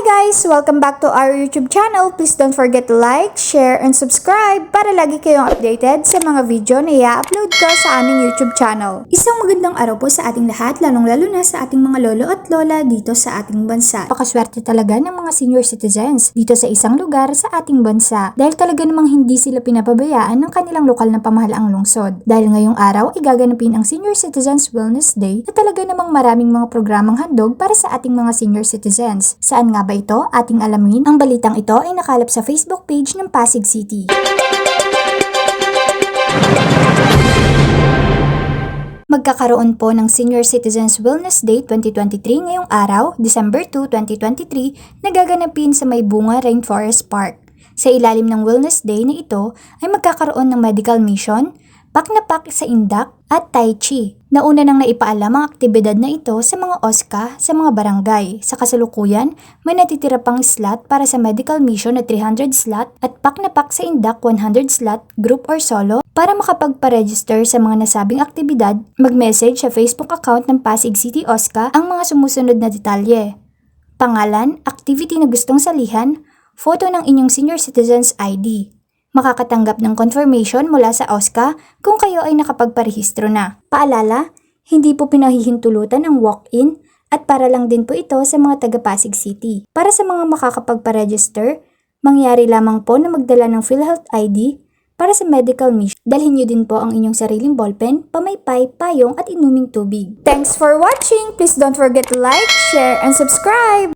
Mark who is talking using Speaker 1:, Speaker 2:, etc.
Speaker 1: guys! Welcome back to our YouTube channel. Please don't forget to like, share, and subscribe para lagi kayong updated sa mga video na i-upload ko sa aming YouTube channel. Isang magandang araw po sa ating lahat, lalong-lalo na sa ating mga lolo at lola dito sa ating bansa. Pakaswerte talaga ng mga senior citizens dito sa isang lugar sa ating bansa dahil talaga namang hindi sila pinapabayaan ng kanilang lokal na pamahalaang lungsod. Dahil ngayong araw ay gaganapin ang Senior Citizens Wellness Day na talaga namang maraming mga programang handog para sa ating mga senior citizens. Saan nga ba ito? Ating alamin. Ang balitang ito ay nakalap sa Facebook page ng Pasig City. Magkakaroon po ng Senior Citizens Wellness Day 2023 ngayong araw, December 2, 2023, na gaganapin sa May Bunga Rainforest Park. Sa ilalim ng Wellness Day na ito ay magkakaroon ng medical mission, pak na pak sa indak at tai chi. Nauna nang naipaalam ang aktibidad na ito sa mga OSCA sa mga barangay. Sa kasalukuyan, may natitira pang slot para sa medical mission na 300 slot at pak na pak sa indak 100 slot, group or solo. Para makapagpa-register sa mga nasabing aktibidad, mag-message sa Facebook account ng Pasig City OSCA ang mga sumusunod na detalye. Pangalan, activity na gustong salihan, photo ng inyong senior citizens ID. Makakatanggap ng confirmation mula sa OSCA kung kayo ay nakapagparehistro na. Paalala, hindi po pinahihintulutan ang walk-in at para lang din po ito sa mga taga Pasig City. Para sa mga makakapagpa-register, mangyari lamang po na magdala ng PhilHealth ID para sa medical mission. Dalhin nyo din po ang inyong sariling ballpen, pamaypay, payong at inuming tubig. Thanks for watching! Please don't forget to like, share, and subscribe!